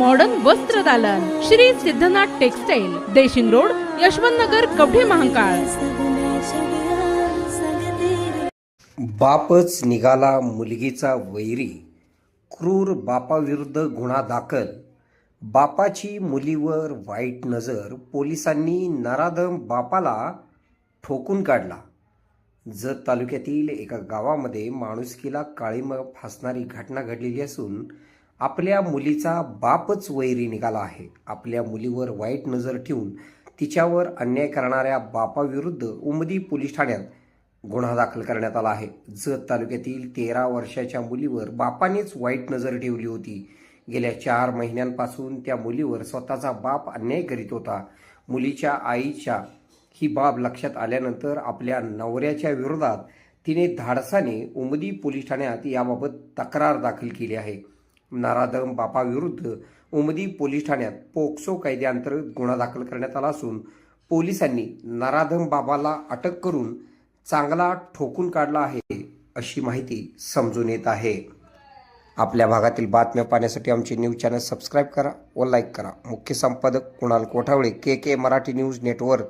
Modern वस्त्र दालन. Shri Siddhanath textile Deshing road Yashwant Nagar Kavathe Mahankal. बापच निघाला मुलगीचा वैरी. क्रूर बापाविरुद्ध गुन्हा दाखल. बापाची मुलीवर वाईट नजर. पोलिसांनी नराधम बापाला ठोकून काढला. जत तालुक्यातील एका गावामध्ये माणुसकीला काळीम फासणारी घटना घडलेली असून आपल्या मुलीचा बापच वैरी निघाला आहे. आपल्या मुलीवर वाईट नजर ठेवून तिच्यावर अन्याय करणाऱ्या बापाविरुद्ध उमदी पोलीस ठाण्यात गुन्हा दाखल करण्यात आला आहे. जत तालुक्यातील तेरा वर्षाच्या मुलीवर बापानेच वाईट नजर ठेवली होती. गेल्या चार महिन्यांपासून त्या मुलीवर स्वतःचा बाप अन्याय करीत होता. मुलीच्या आईच्या ही बाब लक्षात आल्यानंतर आपल्या नवऱ्याच्या विरोधात तिने धाडसाने उमदी पोलीस ठाण्यात याबाबत तक्रार दाखल केली आहे. नराधम बापाविरुद्ध उमदी पोलीस ठाण्यात पोक्सो कायद्याअंतर्गत गुन्हा दाखल करण्यात आला असून पोलिसांनी नराधम बाबाला अटक करून चांगला ठोकून काढला आहे अशी माहिती समजून येत आहे. आपल्या भागातील बातम्या पाहण्यासाठी आमचे न्यूज चॅनल सबस्क्राईब करा व लाईक करा. मुख्य संपादक Kunal Kothavale K K Marathi news network.